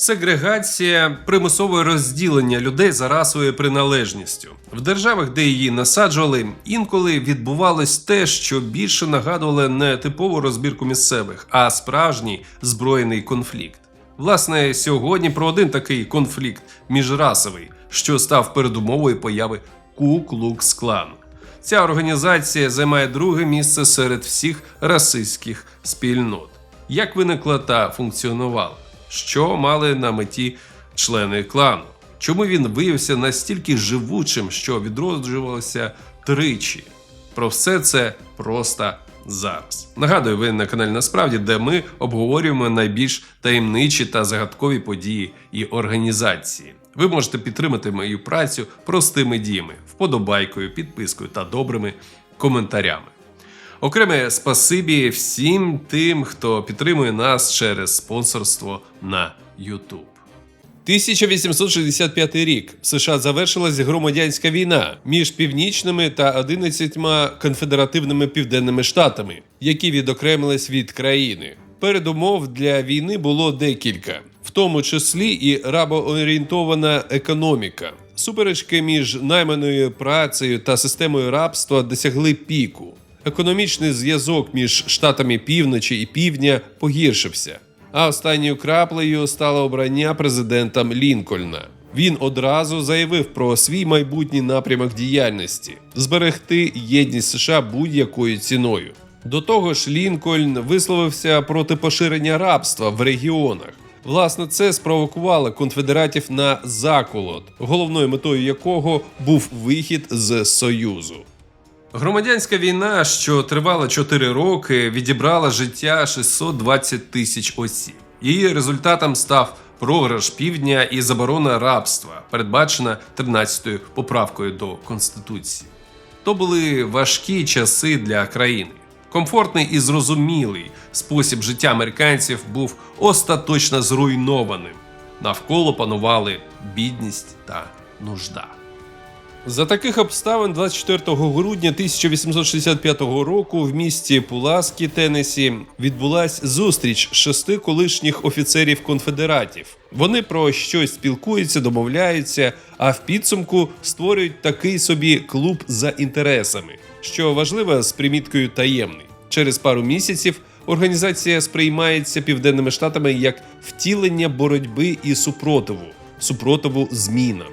Сегрегація примусове розділення людей за расовою приналежністю. В державах, де її насаджували, інколи відбувалось те, що більше нагадувало не типову розбірку місцевих, а справжній збройний конфлікт. Власне, сьогодні про один такий конфлікт міжрасовий, що став передумовою появи Ку-Клукс-Клану. Ця організація займає друге місце серед всіх расистських спільнот. Як виникла та функціонувала? Що мали на меті члени клану? Чому він виявився настільки живучим, що відроджувався тричі? Про все це просто зараз. Нагадую, ви на каналі Насправді, де ми обговорюємо найбільш таємничі та загадкові події і організації. Ви можете підтримати мою працю простими діями, вподобайкою, підпискою та добрими коментарями. Окреме спасибі всім тим, хто підтримує нас через спонсорство на YouTube. 1865 рік США завершилась громадянська війна між північними та 11 конфедеративними південними штатами, які відокремились від країни. Передумов для війни було декілька, в тому числі і рабоорієнтована економіка. Суперечки між найманою працею та системою рабства досягли піку. Економічний зв'язок між штатами півночі і півдня погіршився. А останньою краплею стало обрання президентом Лінкольна. Він одразу заявив про свій майбутній напрямок діяльності зберегти єдність США будь-якою ціною. До того ж, Лінкольн висловився проти поширення рабства в регіонах. Власне, це спровокувало конфедератів на заколот, головною метою якого був вихід з Союзу. Громадянська війна, що тривала 4 роки, відібрала життя 620 тисяч осіб. Її результатом став програш півдня і заборона рабства, передбачена 13-ю поправкою до Конституції. То були важкі часи для країни. Комфортний і зрозумілий спосіб життя американців був остаточно зруйнованим. Навколо панували бідність та нужда. За таких обставин 24 грудня 1865 року в місті Пуласкі, Теннесі, відбулась зустріч шести колишніх офіцерів конфедератів. Вони про щось спілкуються, домовляються, а в підсумку створюють такий собі клуб за інтересами, що важливо з приміткою таємний. Через пару місяців організація сприймається південними штатами як втілення боротьби і супротиву, супротиву змінам.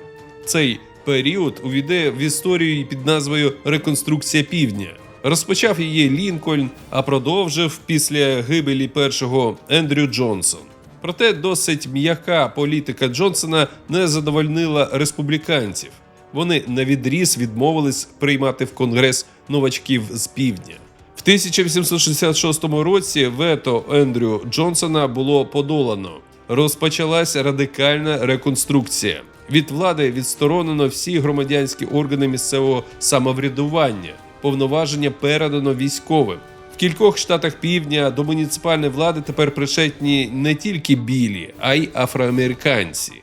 Цей період увійде в історію під назвою Реконструкція Півдня. Розпочав її Лінкольн, а продовжив після гибелі першого Ендрю Джонсон. Проте досить м'яка політика Джонсона не задовольнила республіканців. Вони на відріз відмовились приймати в конгрес новачків з півдня. В 1866 році вето Ендрю Джонсона було подолано. Розпочалась радикальна реконструкція. Від влади відсторонено всі громадянські органи місцевого самоврядування, повноваження передано військовим. В кількох штатах півдня до муніципальної влади тепер причетні не тільки білі, а й афроамериканці.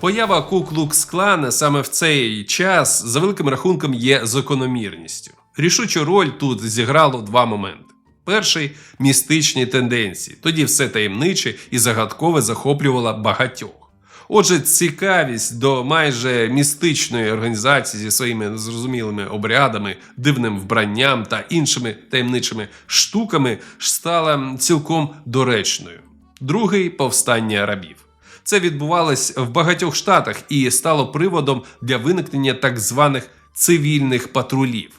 Поява Ку-Клукс-Клана саме в цей час за великим рахунком є закономірністю. Рішучу роль тут зіграло два моменти. Перший містичні тенденції. Тоді все таємниче і загадкове захоплювало багатьох. Отже, цікавість до майже містичної організації зі своїми незрозумілими обрядами, дивним вбранням та іншими таємничими штуками стала цілком доречною. Другий повстання рабів. Це відбувалось в багатьох штатах і стало приводом для виникнення так званих цивільних патрулів.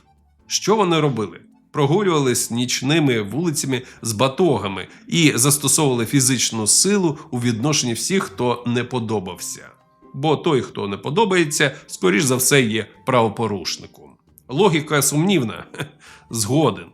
Що вони робили? Прогулювались нічними вулицями з батогами і застосовували фізичну силу у відношенні всіх, хто не подобався. Бо той, хто не подобається, скоріш за все є правопорушником. Логіка сумнівна, згоден.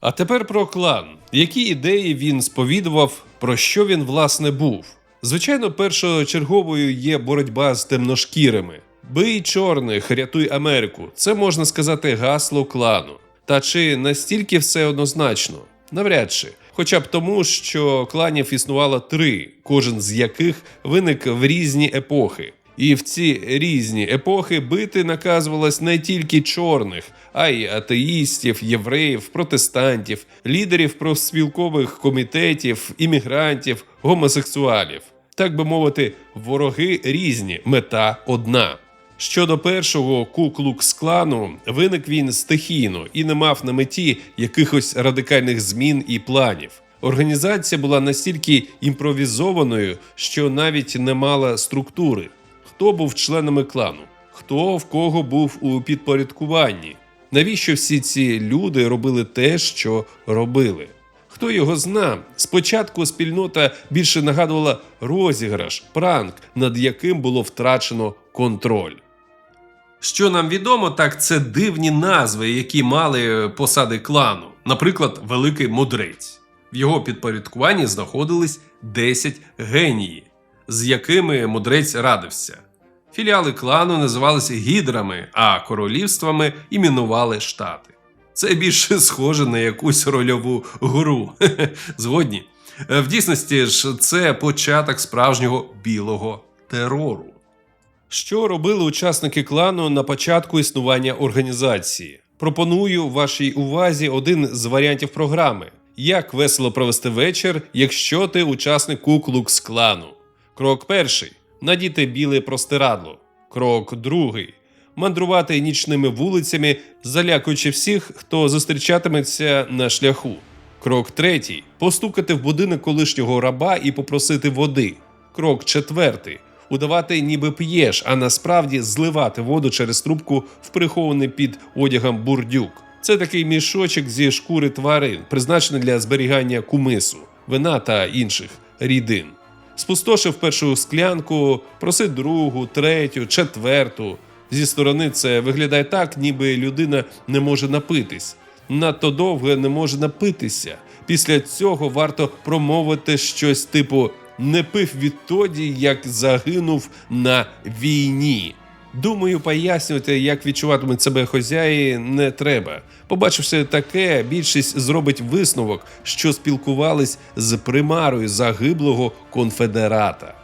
А тепер про клан. Які ідеї він сповідував, про що він власне був? Звичайно, першочерговою є боротьба з темношкірими. Бий чорних, рятуй Америку. Це можна сказати гасло клану. Та чи настільки все однозначно? Навряд чи. Хоча б тому, що кланів існувало три, кожен з яких виник в різні епохи. І в ці різні епохи бити наказувалось не тільки чорних, а й атеїстів, євреїв, протестантів, лідерів профспілкових комітетів, іммігрантів, гомосексуалів. Так би мовити, вороги різні, мета одна. Щодо першого Ку-Клукс-клану, виник він стихійно і не мав на меті якихось радикальних змін і планів. Організація була настільки імпровізованою, що навіть не мала структури. Хто був членами клану, хто в кого був у підпорядкуванні, навіщо всі ці люди робили те, що робили. Хто його зна? Спочатку спільнота більше нагадувала розіграш, пранк, над яким було втрачено контроль. Що нам відомо, так це дивні назви, які мали посади клану, наприклад, Великий Мудрець. В його підпорядкуванні знаходились 10 генії, з якими мудрець радився. Філіали клану називалися гідрами, а королівствами іменували штати. Це більше схоже на якусь рольову гру. Згодні. Е, В дійсності ж це початок справжнього білого терору. Що робили учасники клану на початку існування організації? Пропоную вашій увазі один з варіантів програми: як весело провести вечір, якщо ти учасник Куклукс клану. Крок перший надіти біле простирадло. Крок другий мандрувати нічними вулицями, залякуючи всіх, хто зустрічатиметься на шляху. Крок третій постукати в будинок колишнього раба і попросити води. Крок четвертий удавати, ніби п'єш, а насправді зливати воду через трубку в прихований під одягом бурдюк. Це такий мішочок зі шкури тварин, призначений для зберігання кумису, вина та інших рідин. Спустошив першу склянку, просив другу, третю, четверту. Зі сторони це виглядає так, ніби людина не може напитись. Надто довго не може напитися. Після цього варто промовити щось типу не пив відтоді, як загинув на війні. Думаю, пояснювати, як відчуватимуть себе хозяї, не треба. Побачивши таке, більшість зробить висновок, що спілкувались з примарою загиблого конфедерата.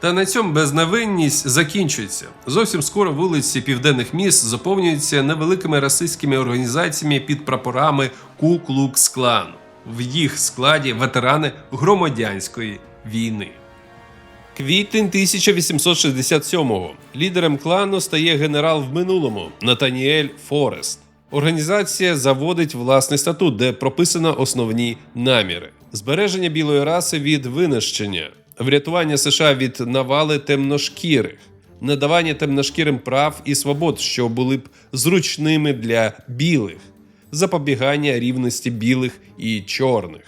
Та на цьому безневинність закінчується. Зовсім скоро вулиці південних міст заповнюються невеликими расистськими організаціями під прапорами Ку-Клукс-Клан. В їх складі ветерани громадянської війни. Квітень 1867-го. Лідером клану стає генерал в минулому Натаніель Форест. Організація заводить власний статут, де прописано основні наміри: збереження білої раси від винищення, врятування США від навали темношкірих, надавання темношкірим прав і свобод, що були б зручними для білих, запобігання рівності білих і чорних.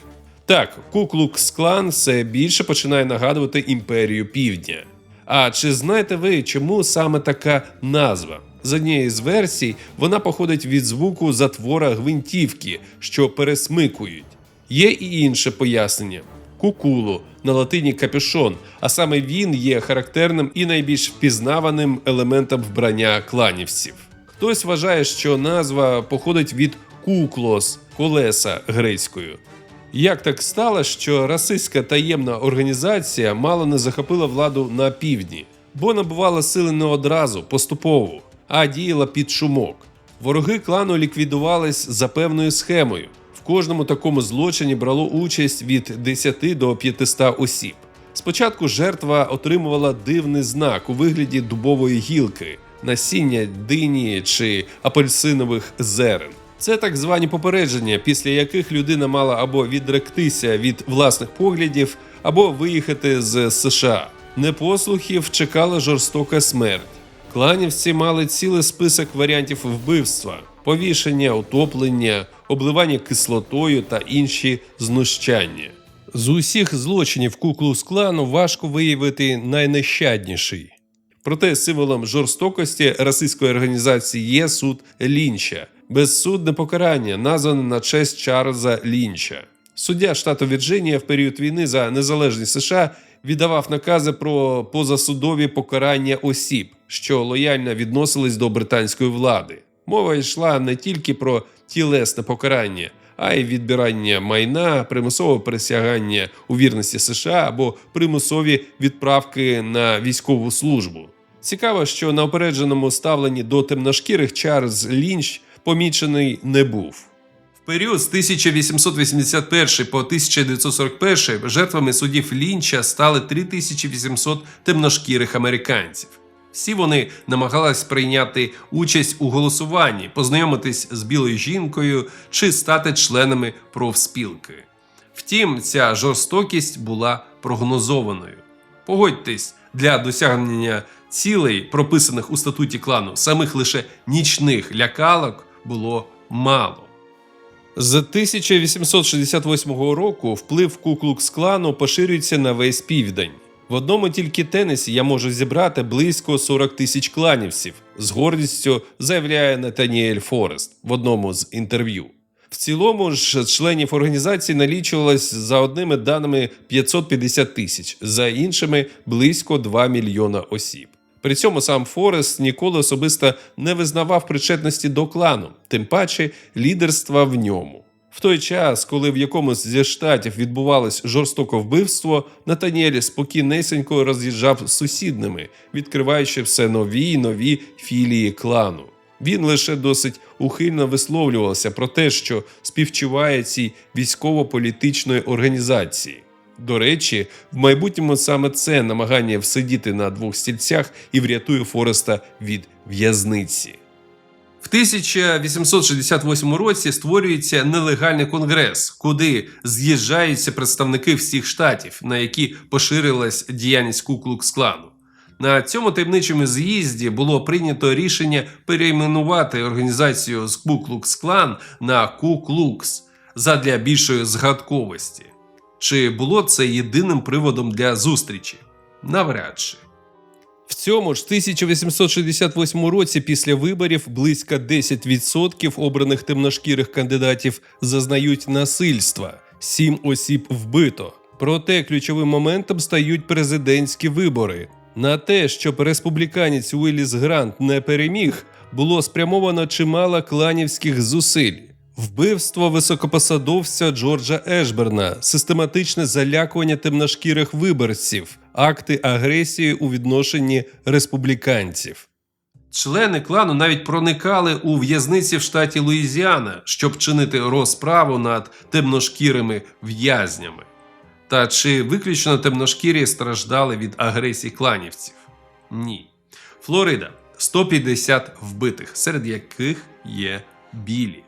Так, Куклукс-клан все більше починає нагадувати імперію Півдня. А чи знаєте ви, чому саме така назва? З однієї з версій, вона походить від звуку затвора гвинтівки, що пересмикують. Є і інше пояснення: кукулу на латині капюшон, а саме він є характерним і найбільш впізнаваним елементом вбрання кланівців. Хтось вважає, що назва походить від куклос колеса грецькою. Як так стало, що расистська таємна організація мало не захопила владу на півдні, бо набувала сили не одразу, поступово, а діяла під шумок. Вороги клану ліквідувались за певною схемою. В кожному такому злочині брало участь від 10 до 500 осіб. Спочатку жертва отримувала дивний знак у вигляді дубової гілки, насіння дині чи апельсинових зерен. Це так звані попередження, після яких людина мала або відректися від власних поглядів, або виїхати з США. Непослухів чекала жорстока смерть. Кланівці мали цілий список варіантів вбивства: повішення, утоплення, обливання кислотою та інші знущання. З усіх злочинів куклу з клану важко виявити найнещадніший. Проте символом жорстокості расистської організації є суд Лінча, безсудне покарання, назване на честь Чарльза Лінча. Суддя штату Вірджинія в період війни за незалежність США віддавав накази про позасудові покарання осіб, що лояльно відносились до британської влади. Мова йшла не тільки про тілесне покарання, а й відбирання майна, примусове присягання у вірності США або примусові відправки на військову службу. Цікаво, що на опередженому ставленні до темношкірих Чарльз Лінч помічений не був. В період з 1881 по 1941 жертвами судів Лінча стали 3800 темношкірих американців. Всі вони намагались прийняти участь у голосуванні, познайомитись з білою жінкою чи стати членами профспілки. Втім, ця жорстокість була прогнозованою. Погодьтесь, для досягнення цілей, прописаних у статуті клану, самих лише нічних лякалок було мало. З 1868 року вплив Ку-Клукс-клану поширюється на весь південь. В одному тільки Теннесі я можу зібрати близько 40 тисяч кланівців, з гордістю заявляє Натаніель Форест в одному з інтерв'ю. В цілому ж членів організації налічувалось за одними даними 550 тисяч, за іншими близько 2 мільйона осіб. При цьому сам Форест ніколи особисто не визнавав причетності до клану, тим паче лідерства в ньому. В той час, коли в якомусь зі штатів відбувалось жорстоке вбивство, Натаніель спокійнесенько роз'їжджав з сусідними, відкриваючи все нові й нові філії клану. Він лише досить ухильно висловлювався про те, що співчуває цій військово-політичної організації. До речі, в майбутньому саме це намагання всидіти на двох стільцях і врятує Фореста від в'язниці. В 1868 році створюється нелегальний конгрес, куди з'їжджаються представники всіх штатів, на які поширилась діяльність Ку-Клукс-клану. На цьому таємничому з'їзді було прийнято рішення перейменувати організацію з Ку-Клукс-клан на Ку-Клукс задля більшої згадковості. Чи було це єдиним приводом для зустрічі? Навряд чи. В цьому ж 1868 році після виборів близько 10% обраних темношкірих кандидатів зазнають насильства, сім осіб вбито. Проте ключовим моментом стають президентські вибори. На те, щоб республіканець Уілліс Грант не переміг, було спрямовано чимало кланівських зусиль. Вбивство високопосадовця Джорджа Ешберна, систематичне залякування темношкірих виборців, акти агресії у відношенні республіканців. Члени клану навіть проникали у в'язниці в штаті Луїзіана, щоб чинити розправу над темношкірими в'язнями. Та чи виключно темношкірі страждали від агресії кланівців? Ні. Флорида 150 вбитих, серед яких є білі.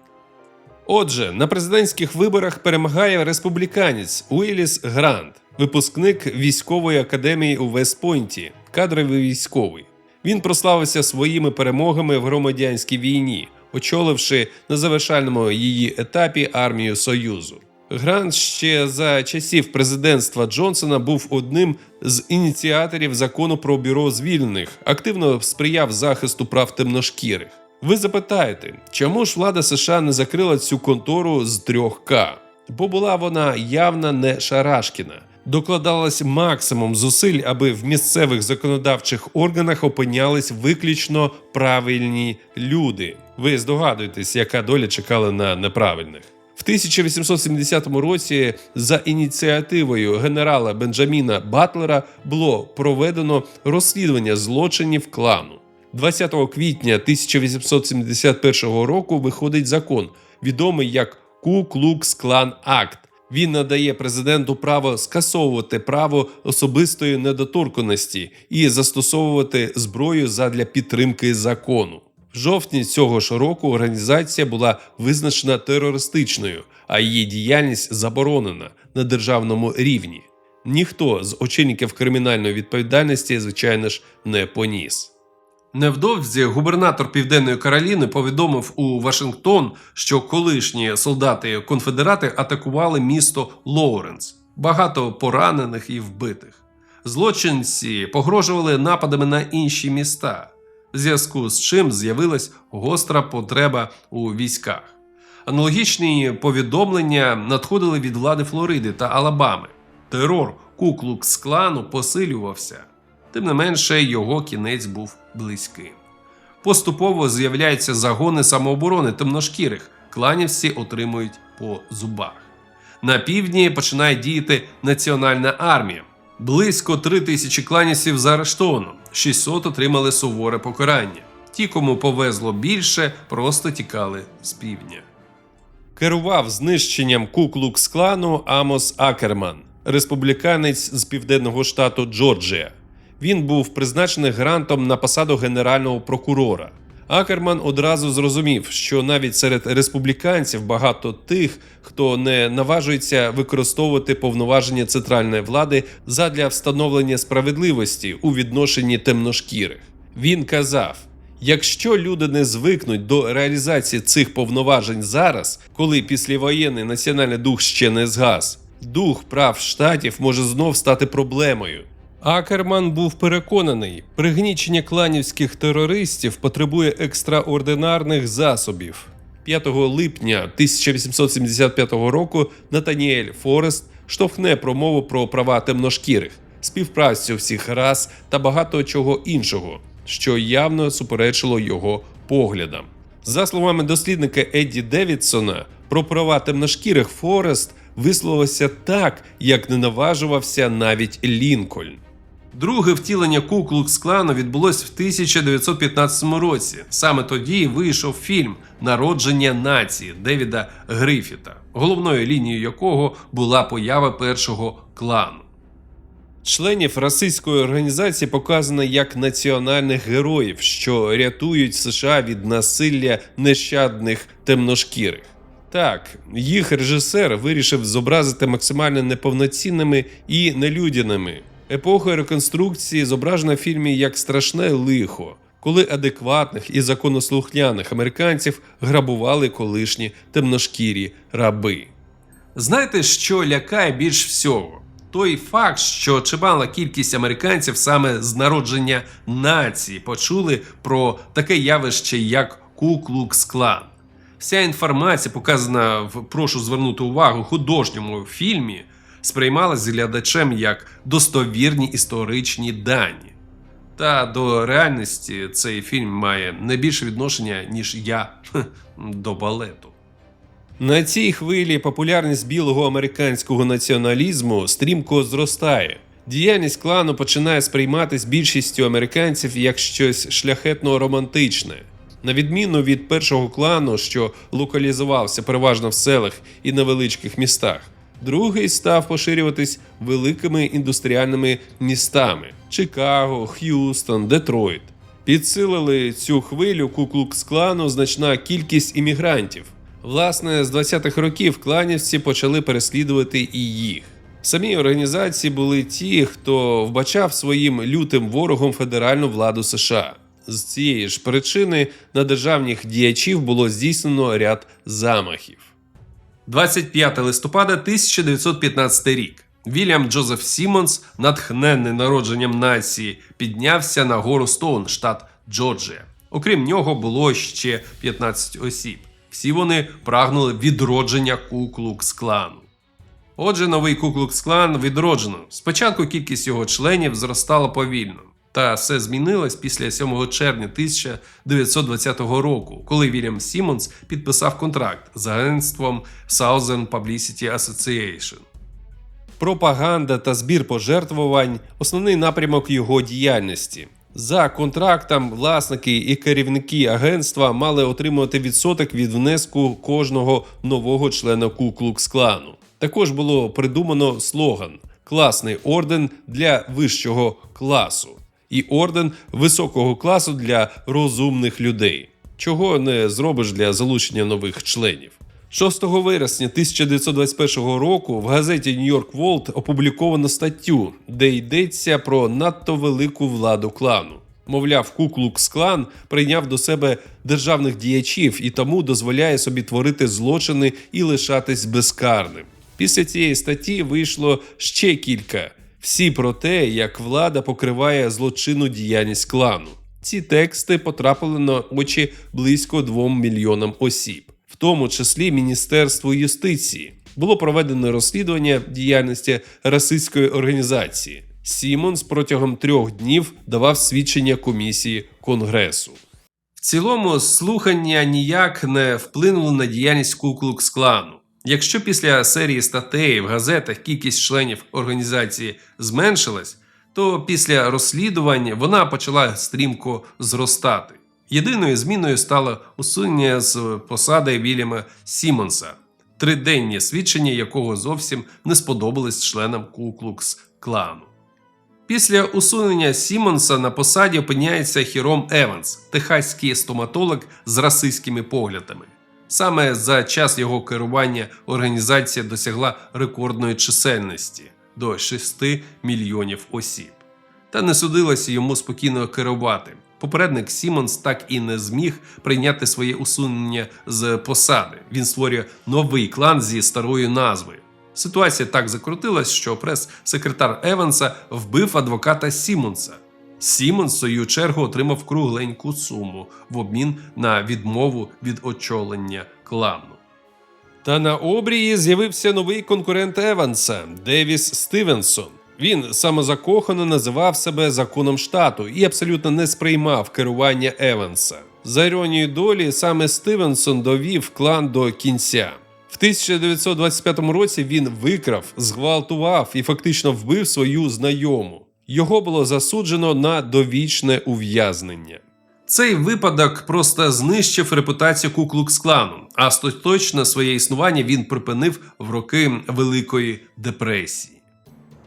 Отже, на президентських виборах перемагає республіканець Уілліс Грант, випускник військової академії у Вестпойнті, кадровий військовий. Він прославився своїми перемогами в громадянській війні, очоливши на завершальному її етапі армію Союзу. Грант ще за часів президентства Джонсона був одним з ініціаторів закону про бюро звільнених, активно сприяв захисту прав темношкірих. Ви запитаєте, чому ж влада США не закрила цю контору з 3К? Бо була вона явно не шарашкіна. Докладалось максимум зусиль, аби в місцевих законодавчих органах опинялись виключно правильні люди. Ви здогадуєтесь, яка доля чекала на неправильних. В 1870 році за ініціативою генерала Бенджаміна Батлера було проведено розслідування злочинів клану. 20 квітня 1871 року виходить закон, відомий як Ку-Клукс-Клан Акт. Він надає президенту право скасовувати право особистої недоторканості і застосовувати зброю задля підтримки закону. В жовтні цього ж року організація була визначена терористичною, а її діяльність заборонена на державному рівні. Ніхто з очільників кримінальної відповідальності, звичайно ж, не поніс. Невдовзі губернатор Південної Кароліни повідомив у Вашингтон, що колишні солдати конфедерати атакували місто Лоуренс. Багато поранених і вбитих. Злочинці погрожували нападами на інші міста, в зв'язку з чим з'явилась гостра потреба у військах. Аналогічні повідомлення надходили від влади Флориди та Алабами. Терор Куклукс-клану посилювався. Тим не менше, його кінець був близьким. Поступово з'являються загони самооборони темношкірих, кланівці отримують по зубах. На півдні починає діяти Національна армія. Близько три тисячі кланівців заарештовано, 600 отримали суворе покарання. Ті, кому повезло більше, просто тікали з півдня. Керував знищенням Ку-Клукс-клану Амос Акерман, республіканець з південного штату Джорджія. Він був призначений грантом на посаду генерального прокурора. Акерман одразу зрозумів, що навіть серед республіканців багато тих, хто не наважується використовувати повноваження центральної влади задля встановлення справедливості у відношенні темношкірих. Він казав: якщо люди не звикнуть до реалізації цих повноважень зараз, коли післявоєнний національний дух ще не згас, дух прав штатів може знов стати проблемою. Акерман був переконаний, пригнічення кланівських терористів потребує екстраординарних засобів. 5 липня 1875 року Натаніель Форест штовхне промову про права темношкірих, співпрацю всіх рас та багато чого іншого, що явно суперечило його поглядам. За словами дослідника Едді Девідсона, про права темношкірих Форест висловився так, як не наважувався навіть Лінкольн. Друге втілення Ку-Клукс-клану відбулось в 1915 році. Саме тоді вийшов фільм Народження нації Девіда Грифіта, головною лінією якого була поява першого клану. Членів расистської організації показано як національних героїв, що рятують США від насилля нещадних темношкірих. Так, їх режисер вирішив зобразити максимально неповноцінними і нелюдяними. Епоха реконструкції зображена в фільмі як страшне лихо, коли адекватних і законослухняних американців грабували колишні темношкірі раби. Знаєте, що лякає більш всього? Той факт, що чимала кількість американців саме з народження нації почули про таке явище, як Ку-Клукс-клан. Вся інформація, показана в прошу звернути увагу художньому фільмі, сприймалась глядачем як достовірні історичні дані. Та до реальності цей фільм має не більше відношення, ніж я до балету. На цій хвилі популярність білого американського націоналізму стрімко зростає. Діяльність клану починає сприйматись більшістю американців як щось шляхетно романтичне. На відміну від першого клану, що локалізувався переважно в селах і невеличких містах, другий став поширюватись великими індустріальними містами Чикаго, Х'юстон, Детройт. Підсилили цю хвилю Ку-Клукс-клану значна кількість іммігрантів. Власне, з 20-х років кланівці почали переслідувати і їх. В самій організації були ті, хто вбачав своїм лютим ворогом федеральну владу США. З цієї ж причини на державних діячів було здійснено ряд замахів. 25 листопада 1915 рік. Вільям Джозеф Сімонс, натхненний народженням нації, піднявся на гору Стоун, штат Джорджія. Окрім нього, було ще 15 осіб. Всі вони прагнули відродження Ку-Клукс-клану. Отже, новий Ку-Клукс-клан відроджено. Спочатку кількість його членів зростала повільно. Та все змінилось після 7 червня 1920 року, коли Вільям Сімонс підписав контракт з агентством Southern Publicity Association. Пропаганда та збір пожертвувань основний напрямок його діяльності. За контрактом власники і керівники агентства мали отримувати відсоток від внеску кожного нового члена Ку-Клукс-клану. Також було придумано слоган Класний орден для вищого класу і орден високого класу для розумних людей, чого не зробиш для залучення нових членів. 6 вересня 1921 року в газеті York World опубліковано статтю, де йдеться про надто велику владу клану. Мовляв, Ку-Клукс-клан прийняв до себе державних діячів і тому дозволяє собі творити злочини і лишатись безкарним. Після цієї статті вийшло ще кілька. Всі про те, як влада покриває злочинну діяльність клану. Ці тексти потрапили на очі близько 2 мільйонам осіб, в тому числі Міністерству юстиції. Було проведено розслідування діяльності расистської організації. Сімонс протягом трьох днів давав свідчення комісії Конгресу. В цілому слухання ніяк не вплинули на діяльність Ку-Клукс-клану. Якщо після серії статей в газетах кількість членів організації зменшилась, то після розслідувань вона почала стрімко зростати. Єдиною зміною стало усунення з посади Вільяма Сімонса. триденні свідчення якого зовсім не сподобались членам Куклукс клану. Після усунення Сімонса на посаді опиняється Хіром Еванс, техаський стоматолог з расистськими поглядами. Саме за час його керування організація досягла рекордної чисельності до 6 мільйонів осіб. Та не судилося йому спокійно керувати. Попередник Сімонс так і не зміг прийняти своє усунення з посади. Він створює новий клан зі старою назвою. Ситуація так закрутилась, що прес-секретар Еванса вбив адвоката Сімонса. Сімонс, в свою чергу, отримав кругленьку суму в обмін на відмову від очолення клану. Та на обрії з'явився новий конкурент Еванса Девіс Стивенсон. Він самозакохано називав себе законом штату і абсолютно не сприймав керування Еванса. За іронією долі, саме Стивенсон довів клан до кінця. В 1925 році він викрав, зґвалтував і фактично вбив свою знайому. Його було засуджено на довічне ув'язнення. Цей випадок просто знищив репутацію Куклукс-клану, а остаточно своє існування він припинив в роки Великої депресії.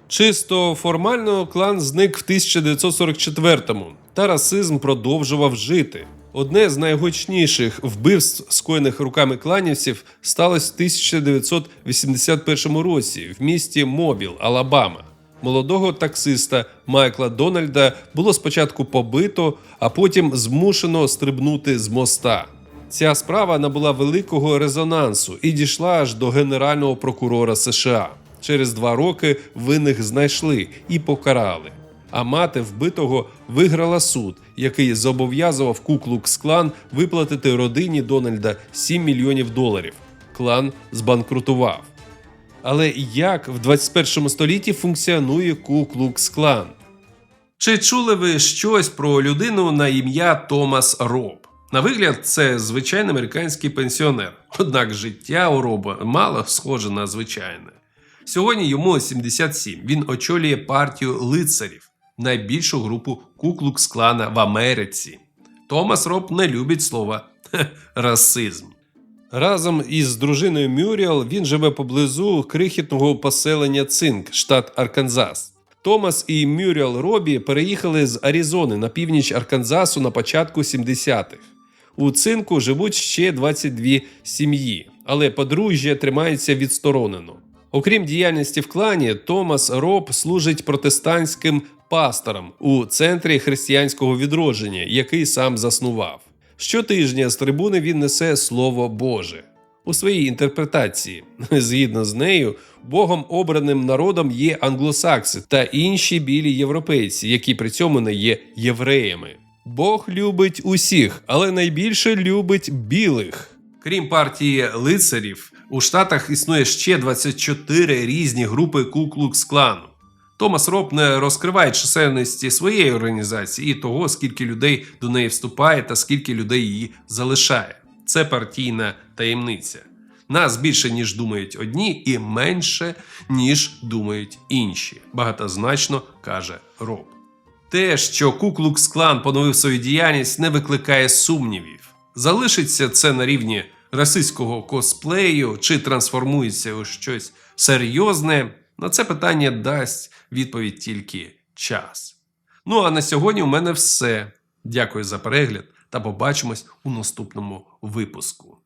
Чисто формально клан зник в 1944-му, та расизм продовжував жити. Одне з найгучніших вбивств, скоєних руками кланівців, сталося в 1981 році в місті Мобіл, Алабама. Молодого таксиста Майкла Дональда було спочатку побито, а потім змушено стрибнути з моста. Ця справа набула великого резонансу і дійшла аж до Генерального прокурора США. Через два роки винних знайшли і покарали. А мати вбитого виграла суд, який зобов'язував Куклукс-клан виплатити родині Дональда 7 мільйонів доларів. Клан збанкрутував. Але як в 21 столітті функціонує Ку-Клукс-клан? Чи чули ви щось про людину на ім'я Томас Роб? На вигляд, це звичайний американський пенсіонер. Однак життя у Роба мало схоже на звичайне. Сьогодні йому 77. Він очолює партію лицарів, найбільшу групу Ку-Клукс-клана в Америці. Томас Роб не любить слова расизм. Разом із дружиною Мюріал він живе поблизу крихітного поселення Цинк, штат Арканзас. Томас і Мюріал Робі переїхали з Аризони на північ Арканзасу на початку 70-х. У цинку живуть ще 22 сім'ї, але подружжя тримається відсторонено. Окрім діяльності в клані, Томас Роб служить протестантським пастором у центрі християнського відродження, який сам заснував. Щотижня з трибуни він несе Слово Боже. У своїй інтерпретації, згідно з нею, Богом обраним народом є англосакси та інші білі європейці, які при цьому не є євреями. Бог любить усіх, але найбільше любить білих. Крім партії лицарів, у Штатах існує ще 24 різні групи Ку-Клукс-клану. Томас Роб не розкриває чисельності своєї організації і того, скільки людей до неї вступає та скільки людей її залишає. Це партійна таємниця. Нас більше, ніж думають одні, і менше, ніж думають інші. Багатозначно каже Роб. Те, що Куклукс-клан поновив свою діяльність, не викликає сумнівів. Залишиться це на рівні расистського косплею чи трансформується у щось серйозне. На це питання дасть відповідь тільки час. Ну а на сьогодні у мене все. Дякую за перегляд та побачимось у наступному випуску.